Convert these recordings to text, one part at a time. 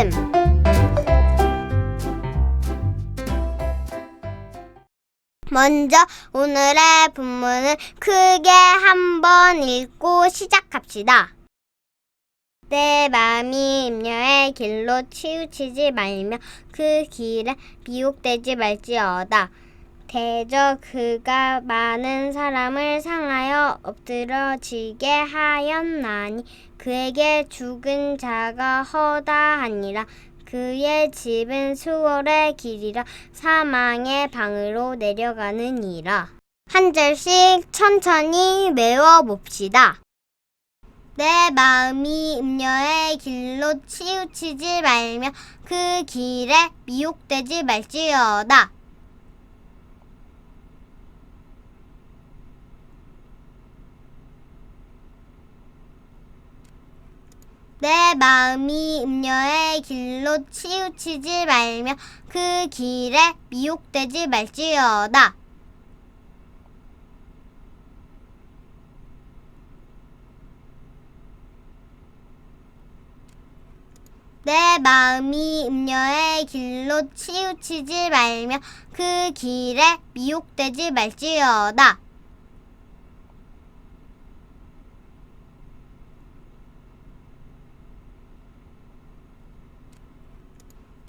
말씀. 먼저 오늘의 본문을 크게 한번 읽고 시작합시다. 내 마음이 임녀의 길로 치우치지 말며 그 길에 미혹되지 말지어다. 대저 그가 많은 사람을 상하여 엎드러지게 하였나니 그에게 죽은 자가 허다하니라. 그의 집은 수월의 길이라 사망의 방으로 내려가느니라. 한 절씩 천천히 외워 봅시다. 내 마음이 음녀의 길로 치우치지 말며 그 길에 미혹되지 말지어다. 내 마음이 음녀의 길로 치우치지 말며 그 길에 미혹되지 말지어다. 내 마음이 음녀의 길로 치우치지 말며 그 길에 미혹되지 말지어다.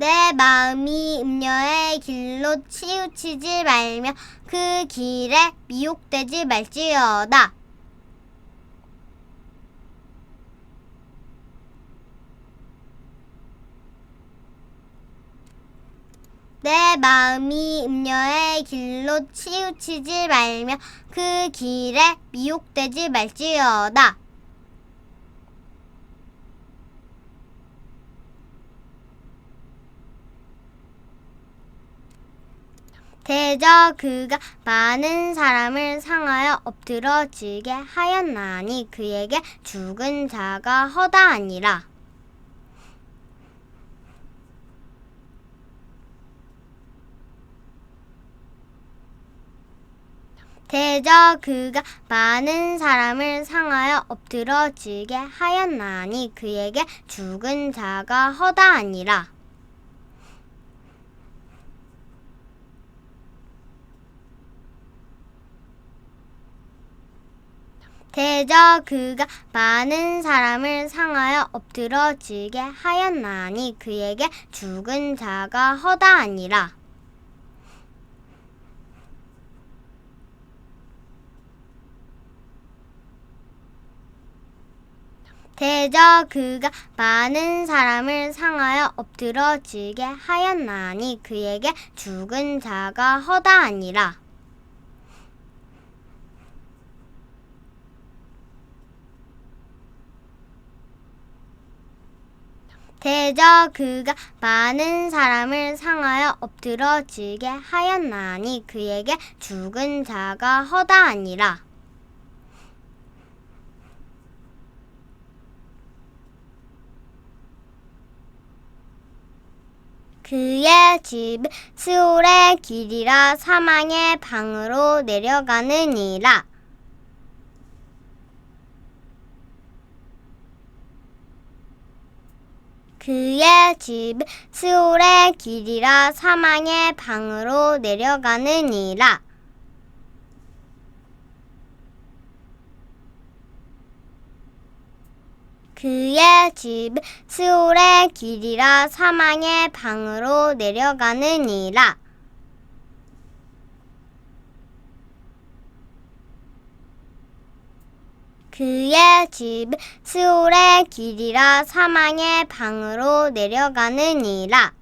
내 마음이 음녀의 길로 치우치지 말며 그 길에 미혹되지 말지어다. 내 마음이 음녀의 길로 치우치지 말며 그 길에 미혹되지 말지어다. 대저 그가 많은 사람을 상하여 엎드러지게 하였나니 그에게 죽은 자가 허다하니라. 대저 그가 많은 사람을 상하여 엎드러지게 하였나니 그에게 죽은 자가 허다하니라. 대저 그가 많은 사람을 상하여 엎드러지게 하였나니 그에게 죽은 자가 허다하니라. 대저 그가 많은 사람을 상하여 엎드러지게 하였나니 그에게 죽은 자가 허다하니라. 대저 그가 많은 사람을 상하여 엎드러지게 하였나니 그에게 죽은 자가 허다하니라. 그의 집 스올의 길이라 사망의 방으로 내려가느니라. 그의 집 스올의 길이라 사망의 방으로 내려가느니라. 그의 집 스올의 길이라 사망의 방으로 내려가느니라. 그의 집 스올의 길이라 사망의 방으로 내려가느니라.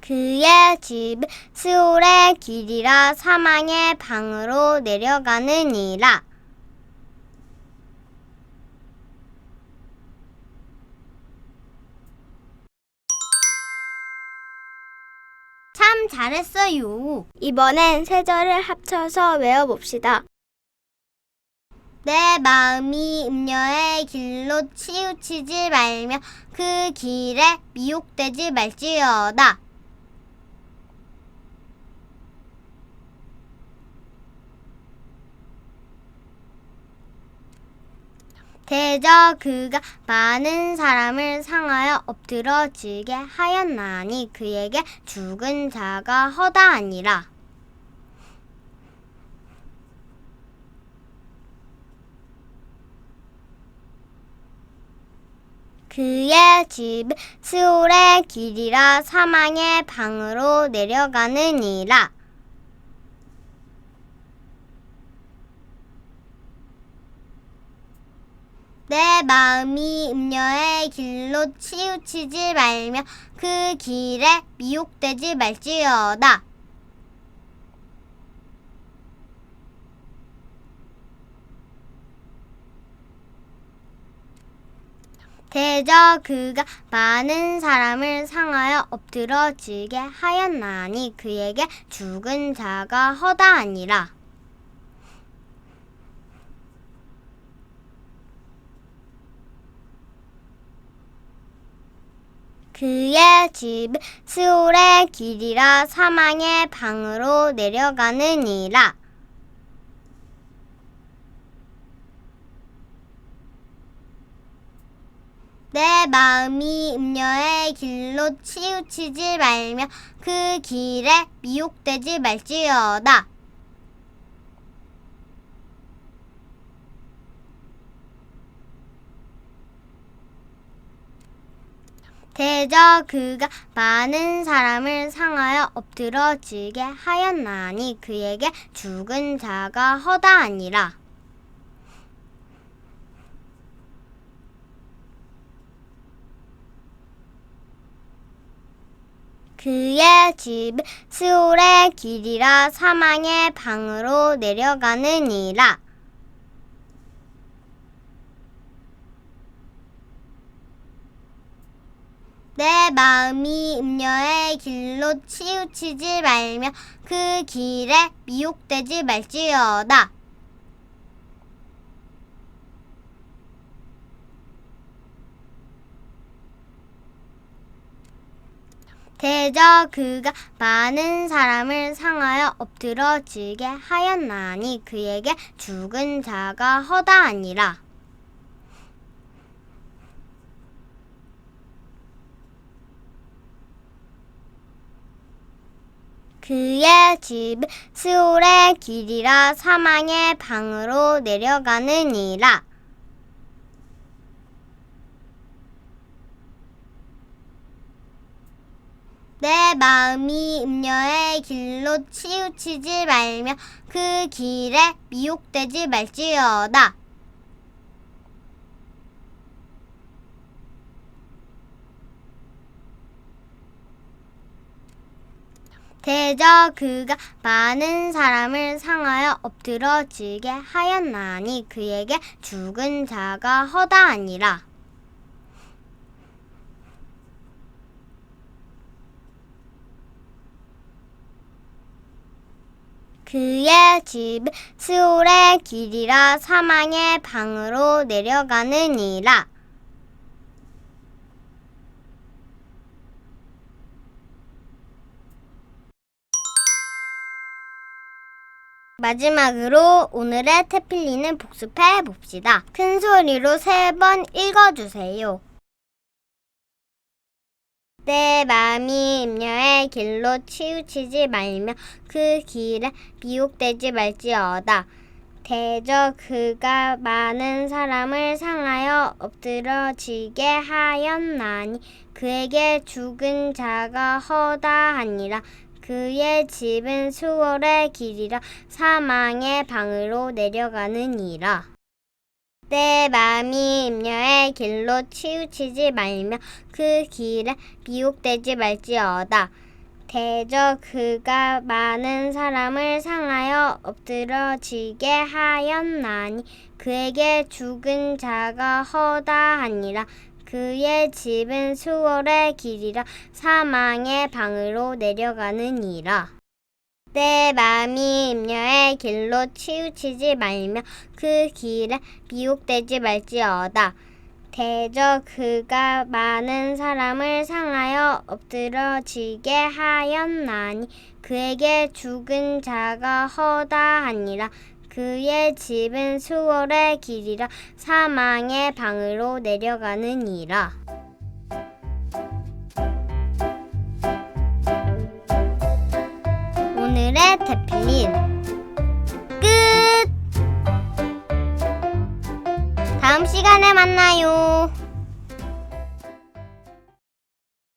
그의 집 스올의 길이라 사망의 방으로 내려가느니라. 잘했어요. 이번엔 세 절을 합쳐서 외워봅시다. 내 마음이 음녀의 길로 치우치지 말며 그 길에 미혹되지 말지어다. 대저 그가 많은 사람을 상하여 엎드러지게 하였나니 그에게 죽은 자가 허다하니라. 그의 집 스올의 길이라 사망의 방으로 내려가느니라. 내 마음이 음녀의 길로 치우치지 말며 그 길에 미혹되지 말지어다. 대저 그가 많은 사람을 상하여 엎드러지게 하였나니 그에게 죽은 자가 허다하니라. 그의 집 스올의 길이라 사망의 방으로 내려가느니라. 내 마음이 음녀의 길로 치우치지 말며 그 길에 미혹되지 말지어다. 대저 그가 많은 사람을 상하여 엎드러지게 하였나니 그에게 죽은 자가 허다하니라. 그의 집 스올의 길이라 사망의 방으로 내려가느니라. 내 마음이 음녀의 길로 치우치지 말며 그 길에 미혹되지 말지어다. 대저 그가 많은 사람을 상하여 엎드러지게 하였나니 그에게 죽은 자가 허다하니라. 그의 집 스올의 길이라 사망의 방으로 내려가느니라. 내 마음이 음녀의 길로 치우치지 말며 그 길에 미혹되지 말지어다. 대저 그가 많은 사람을 상하여 엎드러지게 하였나니 그에게 죽은 자가 허다하니라. 그의 집 스올의 길이라 사망의 방으로 내려가느니라. 마지막으로 오늘의 태필리는 복습해 봅시다. 큰 소리로 세 번 읽어주세요. 내 마음이 임녀의 길로 치우치지 말며 그 길에 미혹되지 말지어다. 대저 그가 많은 사람을 상하여 엎드러지게 하였나니 그에게 죽은 자가 허다하니라. 그의 집은 수월의 길이라 사망의 방으로 내려가느니라. 내 마음이 임녀의 길로 치우치지 말며 그 길에 미혹되지 말지어다. 대저 그가 많은 사람을 상하여 엎드러지게 하였나니 그에게 죽은 자가 허다하니라. 그의 집은 수월의 길이라 사망의 방으로 내려가느니라. 내 마음이 임녀의 길로 치우치지 말며 그 길에 미혹되지 말지어다. 대저 그가 많은 사람을 상하여 엎드러지게 하였나니 그에게 죽은 자가 허다하니라. 그의 집은 수월의 길이라 사망의 방으로 내려가느니라. 오늘의 대필린 끝. 다음 시간에 만나요.